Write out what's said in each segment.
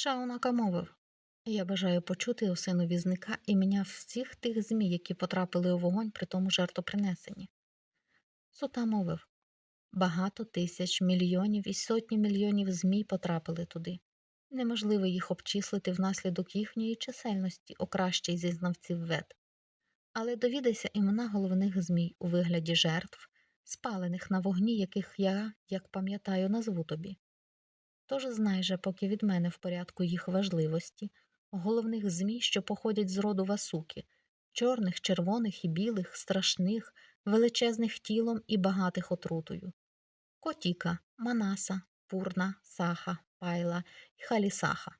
Шаунака мовив Я бажаю почути осину візника імення всіх тих змій, які потрапили у вогонь при тому жертвопринесенні. Сута мовив Багато тисяч, мільйонів і сотні мільйонів змій потрапили туди. Неможливо їх обчислити внаслідок їхньої чисельності, окраще зі знавців вед. Але довідайся імена головних змій у вигляді жертв, спалених на вогні, яких я, як пам'ятаю, назву тобі. Тож знай же, поки від мене в порядку їх важливості, головних змій, що походять з роду васуки, чорних, червоних і білих, страшних, величезних тілом і багатих отрутою. Котіка, Манаса, Пурна, Саха, Пайла і Халісаха,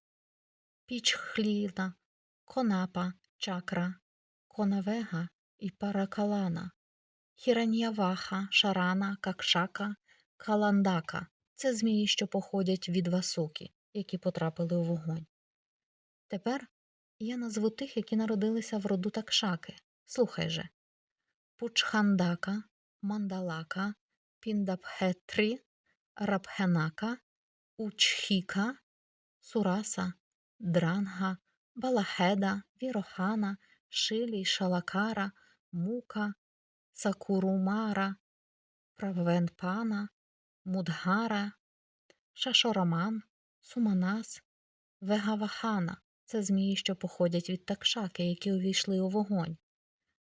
Пічхліна, Конапа, Чакра, Конавега і Паракалана, Хіраньяваха, Шарана, Какшака, Каландака це змії, що походять від Васуки, які потрапили у вогонь. Тепер я назву тих, які народилися в роду Такшаки. Слухай же Пучхандака, Мандалака, Піндабхетрі, Рабхенака, Учхіка, Сураса, Дранга, Балахеда, Вірохана, Шилі, Шалакара, Мука, Сакурумара, Правенпана, Мудгара, Шашораман, Суманас, Вегавахана це змії, що походять від такшаки, які увійшли у вогонь,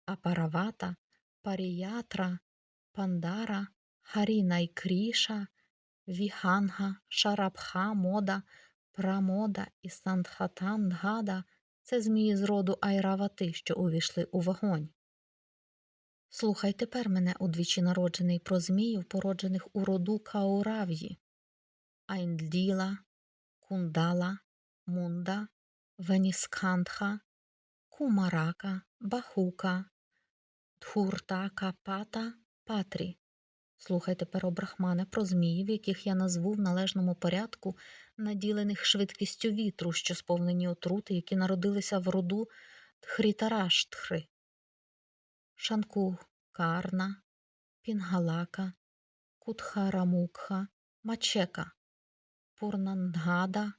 а Паравата, Паріятра, Пандара, Харіна й Кріша, Віганга, Шарабха, Мода, Прамода і Сандхатангада це змії з роду Айравати, що увійшли у вогонь. Слухай тепер мене удвічі народжений про зміїв, породжених у роду Каурав'ї, Айнділа, Кундала, Мунда, Веніскандха, Кумарака, Бахука, Дхуртака, Пата, Патрі. Слухай тепер, о брахмане, про зміїв, яких я назву в належному порядку, наділених швидкістю вітру, що сповнені отрути, які народилися в роду Тхрітараштхри. Шанку Карна, Пінгалака, Кутхарамукха, Мачека, Пурнангада,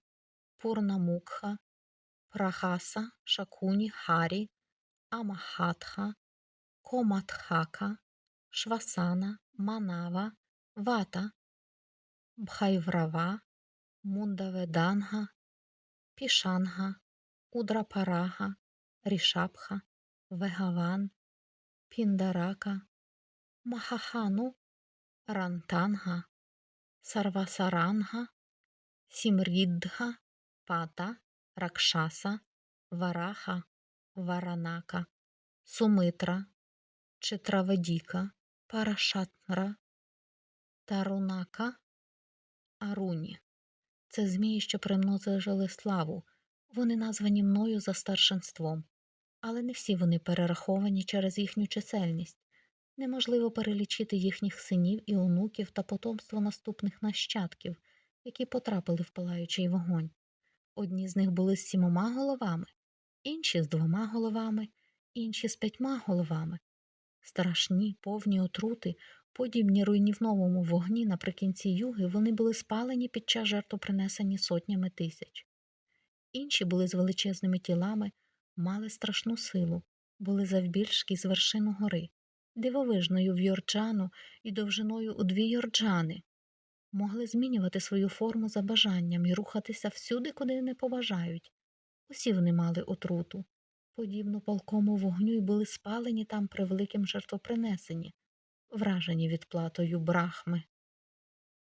Пурнамукха, Прахаса, Шакуні, Харі, Амахатха, Коматхака, Швасана, Манава, Вата, Бхайврава, Мундаведанга, Пішанга, Удрапарага, Рішапха, Вегаван, Піндарака, Махахану, Рантанга, Сарвасаранга, Сімріддха, Пата, Ракшаса, Вараха, Варанака, Сумитра, Читраведіка, Парашатра, Тарунака, Аруні. Це змії, що примножили славу. Вони названі мною за старшинством, але не всі вони перераховані через їхню чисельність. Неможливо перелічити їхніх синів і онуків та потомство наступних нащадків, які потрапили в палаючий вогонь. Одні з них були з сімома головами, інші з двома головами, інші з п'ятьма головами. Страшні, повні отрути, подібні руйнівному вогні наприкінці юги, вони були спалені під час жертвопринесення сотнями тисяч. Інші були з величезними тілами, мали страшну силу, були завбільшки з вершину гори, дивовижною в Йорджану і довжиною у дві Йорджани, могли змінювати свою форму за бажанням і рухатися всюди, куди не побажають. Усі вони мали отруту, подібно палкому вогню і були спалені там при великим жертвопринесенні, вражені відплатою брахми.